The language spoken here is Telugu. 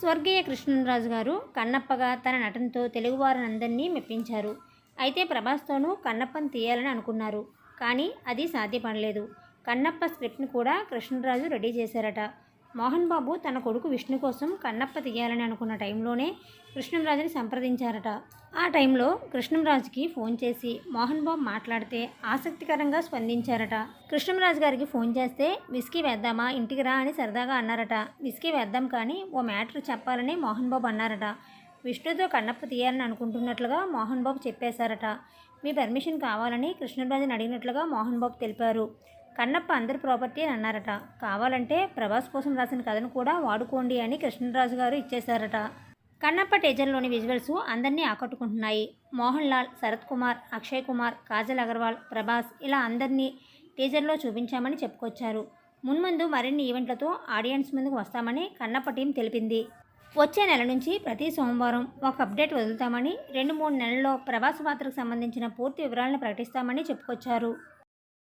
స్వర్గీయ కృష్ణరాజు గారు కన్నప్పగా తన నటనతో తెలుగువారినందరినీ మెప్పించారు. అయితే ప్రభాస్తోనూ కన్నప్పని తీయాలని అనుకున్నారు. కానీ అది సాధ్యపడలేదు. కన్నప్ప స్క్రిప్ట్ని కూడా కృష్ణరాజు రెడీ చేశారట. మోహన్ బాబు తన కొడుకు విష్ణు కోసం కన్నప్ప తీయాలని అనుకున్న టైంలోనే కృష్ణంరాజుని సంప్రదించారట. ఆ టైంలో కృష్ణంరాజుకి ఫోన్ చేసి మోహన్ బాబు మాట్లాడితే ఆసక్తికరంగా స్పందించారట. కృష్ణంరాజు గారికి ఫోన్ చేస్తే విస్కీ వేద్దామా? ఇంటికి రా అని సరదాగా అన్నారట. విస్కీ వేద్దాం కానీ ఓ మ్యాటర్ చెప్పాలని మోహన్ బాబు అన్నారట. విష్ణుతో కన్నప్ప తీయాలని అనుకుంటున్నట్లుగా మోహన్ బాబు చెప్పేశారట. మీ పర్మిషన్ కావాలని కృష్ణరాజుని అడిగినట్లుగా మోహన్ బాబు తెలిపారు. కన్నప్ప అందరి ప్రాపర్టీ అని అన్నారట. కావాలంటే ప్రభాస్ కోసం రాసిన కథను కూడా వాడుకోండి అని కృష్ణరాజు గారు ఇచ్చేశారట. కన్నప్ప టీజర్లోని విజువల్స్ అందరినీ ఆకట్టుకుంటున్నాయి. మోహన్ లాల్ శరత్ కుమార్ అక్షయ్ కుమార్ కాజల్ అగర్వాల్ ప్రభాస్ ఇలా అందరినీ టీజర్లో చూపించామని చెప్పుకొచ్చారు. మున్ముందు మరిన్ని ఈవెంట్లతో ఆడియన్స్ ముందుకు వస్తామని కన్నప్ప టీం తెలిపింది. వచ్చే నెల నుంచి ప్రతి సోమవారం ఒక అప్డేట్ వదులుతామని రెండు మూడు నెలల్లో ప్రభాస్ పాత్రకు సంబంధించిన పూర్తి వివరాలను ప్రకటిస్తామని చెప్పుకొచ్చారు.